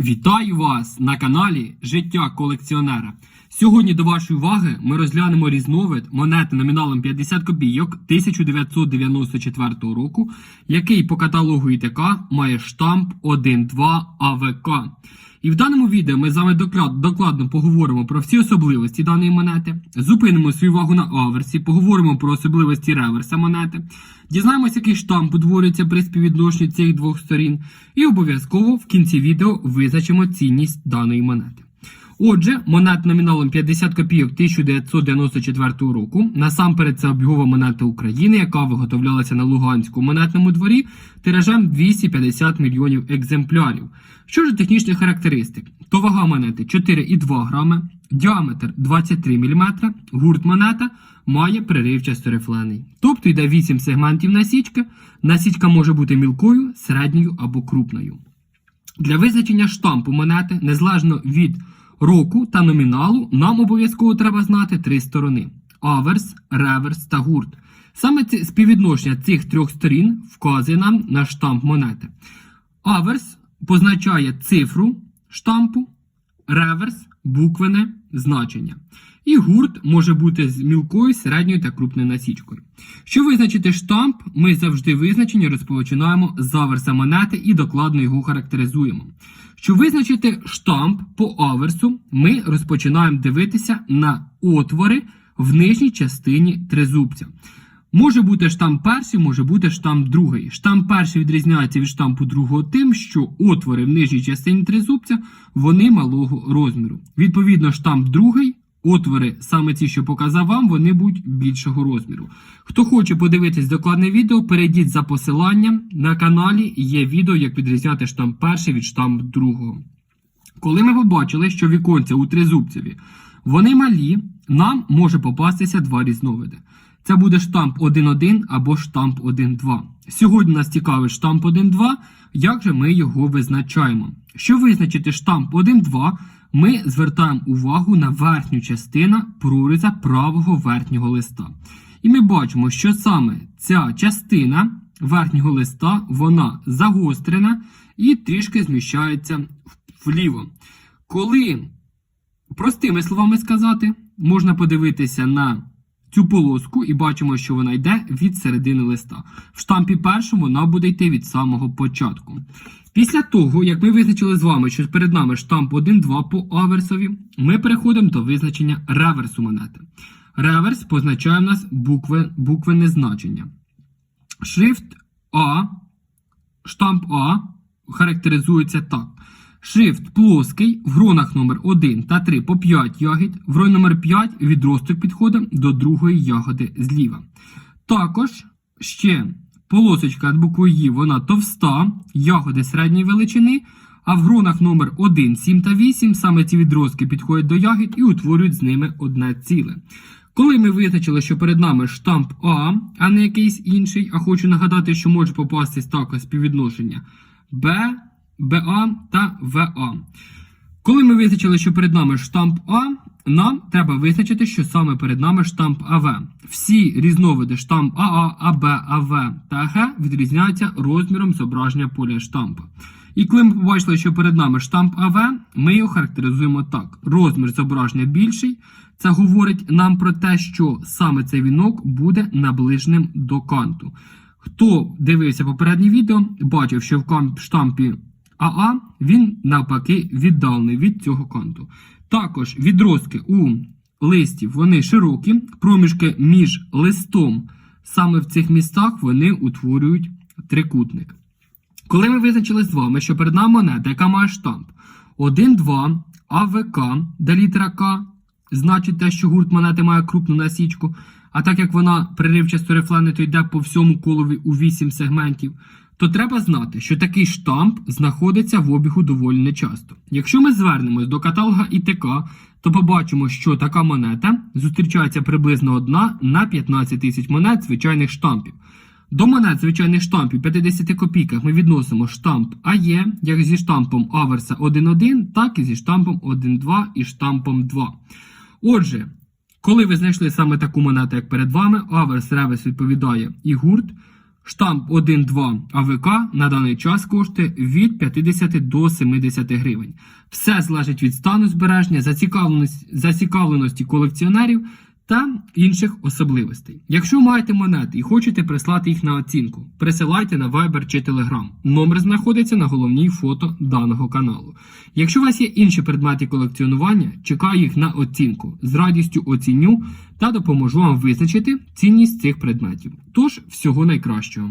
Вітаю вас на каналі Життя колекціонера. Сьогодні до вашої уваги ми розглянемо різновид монети номіналом 50 копійок 1994 року, який по каталогу ІТК має штамп 1.2 АВК. І в даному відео ми з вами докладно поговоримо про всі особливості даної монети, зупинимо свою увагу на аверсі, поговоримо про особливості реверса монети, дізнаємося, який штамп утворюється при співвідношенні цих двох сторін, і обов'язково в кінці відео визначимо цінність даної монети. Отже, монет номіналом 50 копійок 1994 року. Насамперед це обігова монета України, яка виготовлялася на Луганському монетному дворі тиражем 250 мільйонів екземплярів. Що ж технічних характеристик? То вага монети 4,2 грами, діаметр 23 мм, гурт монета має приривчасто рифлений. Тобто йде 8 сегментів насічки. Насічка може бути мілкою, середньою або крупною. Для визначення штампу монети, незалежно від року та номіналу, нам обов'язково треба знати три сторони: аверс, реверс та гурт. Саме ці співвідношення цих трьох сторін вказує нам на штамп монети. Аверс позначає цифру штампу, реверс буквене значення. І гурт може бути з мілкою, середньою та крупною насічкою. Щоб визначити штамп, ми завжди визначення розпочинаємо з аверса монети і докладно його характеризуємо. Щоб визначити штамп по аверсу, ми розпочинаємо дивитися на отвори в нижній частині тризубця. Може бути штамп перший, може бути штамп другий. Штамп перший відрізняється від штампу другого тим, що отвори в нижній частині тризубця вони малого розміру. Відповідно, штамп другий, отвори, саме ті, що показав вам, вони будуть більшого розміру. Хто хоче подивитись докладне відео, перейдіть за посиланням на каналі. Є відео, як відрізняти штамп перший від штамп другого. Коли ми побачили, що віконця у тризубцеві вони малі, нам може попастися два різновиди. Це буде штамп 1.1 або штамп 1.2. Сьогодні нас цікавить штамп 1.2, як же ми його визначаємо. Щоб визначити штамп 1.2, ми звертаємо увагу на верхню частину проріза правого верхнього листа. І ми бачимо, що саме ця частина верхнього листа вона загострена і трішки зміщається вліво. Коли, простими словами сказати, можна подивитися на цю полоску і бачимо, що вона йде від середини листа. В штампі першому вона буде йти від самого початку. Після того, як ми визначили з вами, що перед нами штамп 1-2 по аверсові, ми переходимо до визначення реверсу монети. Реверс позначає в нас букви, буквене значення. Шрифт А, штамп А характеризується так. Шрифт плоский, в гронах номер 1 та 3 по 5 ягід, в гроні номер 5 відросток підходить до другої ягоди зліва. Також ще полосочка від букви «Ї» вона товста, ягоди середньої величини, а в гронах номер 1, 7 та 8 саме ці відростки підходять до ягід і утворюють з ними одне ціле. Коли ми визначили, що перед нами штамп А, а не якийсь інший, а хочу нагадати, що може попастись також співвідношення Б, БА та ВА. Коли ми визначили, що перед нами штамп А, нам треба визначити, що саме перед нами штамп АВ. Всі різновиди штамп АА, АБ, АВ та Г відрізняються розміром зображення поля штампу. І коли ми побачили, що перед нами штамп АВ, ми його характеризуємо так: розмір зображення більший. Це говорить нам про те, що саме цей вінок буде наближеним до канту. Хто дивився попереднє відео, бачив, що в штампі АА він навпаки віддалений від цього канту. Також відростки у листі вони широкі, проміжки між листом саме в цих містах вони утворюють трикутник. Коли ми визначили з вами, що перед нами монета, яка має штамп 1-2 АВК, де літера К, значить те, що гурт монети має крупну насічку, а так як вона приривчасто рефлени, то йде по всьому колові у 8 сегментів, то треба знати, що такий штамп знаходиться в обігу доволі нечасто. Якщо ми звернемось до каталога ІТК, то побачимо, що така монета зустрічається приблизно одна на 15 тисяч монет звичайних штампів. До монет звичайних штампів 50 копійках ми відносимо штамп АЕ, як зі штампом Аверса 1.1, так і зі штампом 1.2 і штампом 2. Отже, коли ви знайшли саме таку монету, як перед вами, аверс реверс відповідає і гурт, Штамп 1.2 АВК на даний час коштує від 50 до 70 гривень. Все залежить від стану збереження, зацікавленості, колекціонерів та інших особливостей. Якщо маєте монети і хочете прислати їх на оцінку, присилайте на Viber чи Telegram. Номер знаходиться на головній фото даного каналу. Якщо у вас є інші предмети колекціонування, чекаю їх на оцінку. З радістю оціню та допоможу вам визначити цінність цих предметів. Тож всього найкращого.